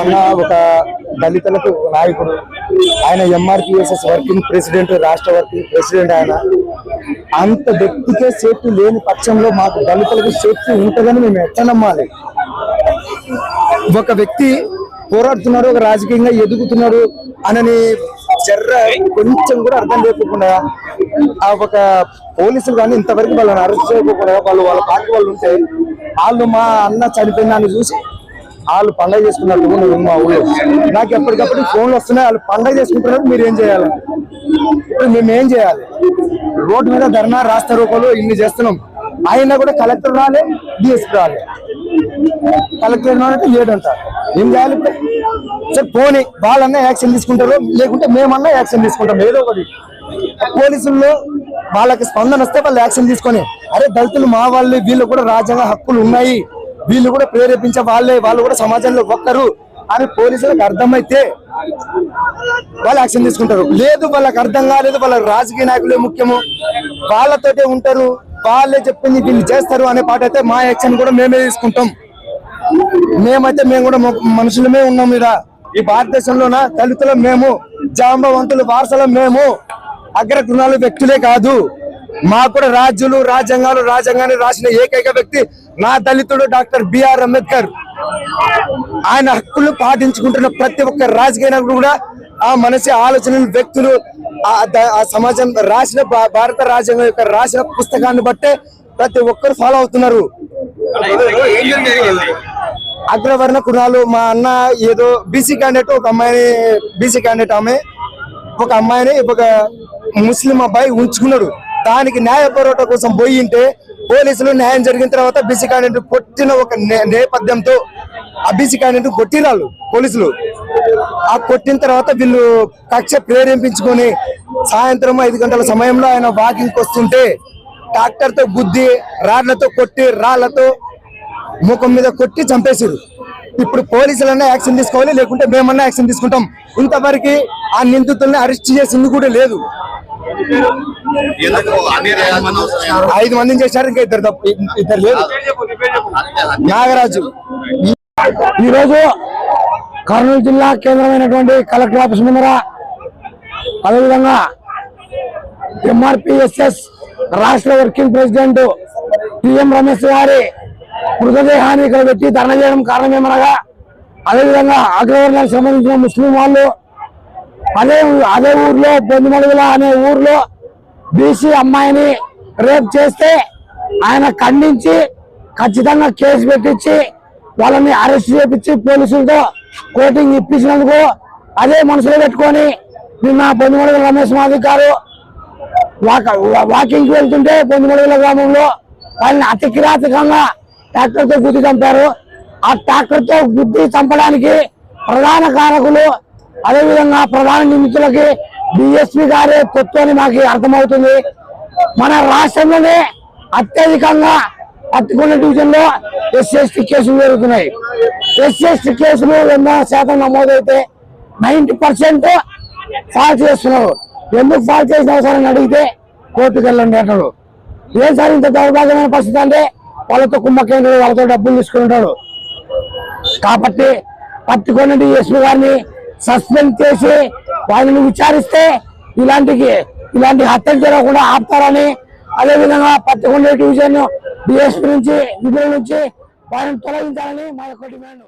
అన్న ఒక దళితులకు నాయకుడు. ఆయన ఎంఆర్పిఎస్ఎస్ వర్కింగ్ ప్రెసిడెంట్ రాష్ట్ర వర్కింగ్ ప్రెసిడెంట్ ఆయన. అంత వ్యక్తికే సేఫ్టీ లేని పక్షంలో మాకు దళితులకు సేఫ్టీ ఉంటుందని మేము ఎట్లా నమ్మాలి? ఒక వ్యక్తి పోరాడుతున్నాడు ఒక రాజకీయంగా ఎదుగుతున్నాడు అనని జర్ర కొంచెం కూడా అర్థం లేకుండా ఆ ఒక పోలీసులు కానీ ఇంతవరకు వాళ్ళని అరెస్ట్ చేయకుండా వాళ్ళు వాళ్ళ పార్టీ వాళ్ళు ఉంటే వాళ్ళు మా అన్న చనిపోయిందని చూసి వాళ్ళు పండగ చేసుకున్నట్టు నువ్వు మా ఊళ్ళో. నాకు ఎప్పటికప్పుడు ఫోన్లు వస్తున్నాయి వాళ్ళు పండగ చేసుకుంటున్నారు మీరు ఏం చేయాలి? ఇప్పుడు మేము ఏం చేయాలి? రోడ్డు మీద ధర్నా రాస్తా రూపాయలు ఇన్ని చేస్తున్నాం. అయినా కూడా కలెక్టర్ రాలే డిఎస్పీ రాలే. కలెక్టర్ అంటే ఏడంట ఏం చేయాలి సరే పోనీ వాళ్ళన్నా యాక్షన్ తీసుకుంటారు లేకుంటే మేమన్నా యాక్షన్ తీసుకుంటాం ఏదో ఒకటి. పోలీసుల్లో వాళ్ళకి స్పందన వస్తే వాళ్ళు యాక్షన్ తీసుకొని అరే దళితులు మా వాళ్ళు వీళ్ళు కూడా రాజ్యాంగ హక్కులు ఉన్నాయి. వీళ్ళు కూడా ప్రేరేపించే వాళ్ళే వాళ్ళు కూడా సమాజంలో ఒక్కరు అని పోలీసులకు అర్థమైతే వాళ్ళు యాక్షన్ తీసుకుంటారు. లేదు వాళ్ళకి అర్థం కాలేదు వాళ్ళ రాజకీయ నాయకులే ముఖ్యము. వాళ్ళతోటే ఉంటారు వాళ్ళే చెప్పింది వీళ్ళు చేస్తారు అనే పాట అయితే మా యాక్షన్ కూడా మేమే తీసుకుంటాం. మేమైతే మేము కూడా మనుషులమే ఉన్నాం ఇలా ఈ భారతదేశంలోన దళితుల మేము జాంబవంతులు వారసులం మేము. అగ్రగృణాలు వ్యక్తులే కాదు. మాకు కూడా రాజ్యులు రాజ్యాంగాలు రాజ్యాంగాన్ని రాసిన ఏకైక వ్యక్తి నా దళితుడు డాక్టర్ బిఆర్ అంబేద్కర్. ఆయన హక్కులు పాటించుకుంటున్న ప్రతి ఒక్క రాజకీయ నాయకుడు కూడా ఆ మనసి ఆలోచనలు వ్యక్తులు ఆ సమాజం రాసిన భారత రాజ్యాంగం యొక్క రాసిన పుస్తకాన్ని బట్టే ప్రతి ఒక్కరు ఫాలో అవుతున్నారు. అగ్రవర్ణ కుణాలు మా అన్న ఏదో బీసీ క్యాండిడేట్ ఒక అమ్మాయిని బీసీ క్యాండిడేట్ ఆమె ఒక అమ్మాయిని ఒక ముస్లిం అబ్బాయి ఉంచుకున్నాడు. దానికి న్యాయ పోరాటం కోసం పోయింటే పోలీసులు న్యాయం జరిగిన తర్వాత బీసీ క్యాండిడేట్ కొట్టిన ఒక నే- నేపథ్యంతో ఆ బీసీ క్యాండిడేట్ కొట్టిరాళ్ళు పోలీసులు. ఆ కొట్టిన తర్వాత వీళ్ళు కక్ష ప్రేరేపించుకొని సాయంత్రం ఐదు గంటల సమయంలో ఆయన వాకింగ్ వస్తుంటే ట్రాక్టర్తో గుద్ది రాళ్ళతో కొట్టి రాళ్ళతో ముఖం మీద కొట్టి చంపేసారు ఇప్పుడు పోలీసులన్నా యాక్షన్ తీసుకోవాలి లేకుంటే మేమన్నా యాక్షన్ తీసుకుంటాం. ఇంతవరకు ఆ నిందితుల్ని అరెస్ట్ చేసింది కూడా లేదు. ఐదు మందిని చేశారు ఇంకా ఇద్దరు తప్ప. ఇద్దరు లేదు నాగరాజు. ఈరోజు కర్నూలు జిల్లా కేంద్రమైనటువంటి కలెక్టర్ ఆఫీస్ ముందర అదేవిధంగా ఎంఆర్పిఎస్ఎస్ రాష్ట్ర వర్కింగ్ ప్రెసిడెంట్ టిఎం రమేష్ గారి మృతదేహాన్ని ఇక్కడ పెట్టి ధర్నా చేయడం కారణం ఏమనగా అదేవిధంగా అగ్రవర్ణానికి సంబంధించిన ముస్లిం వాళ్ళు అదే అదే ఊర్లో బొందిమడుగుల అనే ఊర్లో బీసీ అమ్మాయిని రేప్ చేస్తే ఆయన ఖండించి ఖచ్చితంగా కేసు పెట్టించి వాళ్ళని అరెస్ట్ చేపించి పోలీసులతో కోటింగ్ ఇప్పించినందుకు అదే మనసులో పెట్టుకొని నిన్న బొందిమడుగుల రమేష్ మాదిక్ గారు వాక- వాకింగ్ వెళ్తుంటే బొందిమడుగుల గ్రామంలో వాళ్ళని అతి కిరాతకంగా ట్రాక్టర్ గుద్ది చంపారు. ఆ ట్రాక్టర్తో గుద్ది చంపడానికి ప్రధాన కారకులు అదేవిధంగా ప్రధాన నిందితులకి డిఎస్పీ గారే తొత్తు అని మాకు అర్థమవుతుంది. మన రాష్ట్రంలోనే అత్యధికంగా పత్తికొండ డివిజన్లో ఎస్సీ కేసులు జరుగుతున్నాయి. ఎస్సీ కేసులు ఎన్నో శాతం నమోదైతే నైన్టీ పర్సెంట్ ఫాల్ చేస్తున్నారు. ఎందుకు ఫాల్ చేసిన అవసరం అడిగితే కోర్టుకు వెళ్ళండి అంటాడు. ఏం సార్ ఇంత దౌర్భాగ్యమైన పరిస్థితి అంటే వాళ్ళతో కుమ్మకేంద్రుడు వాళ్ళతో డబ్బులు తీసుకుంటాడు కాబట్టి పత్తికొండ డిఎస్పీ గారిని సస్పెండ్ చేసి వాళ్ళని విచారిస్తే ఇలాంటి ఇలాంటి హత్యలు జరగకుండా ఆపుతారని అదేవిధంగా పత్తికొండ డివిజన్ డిఎస్పీ నుంచి విధుల నుంచి వారిని తొలగించాలని మా యొక్క డిమాండ్.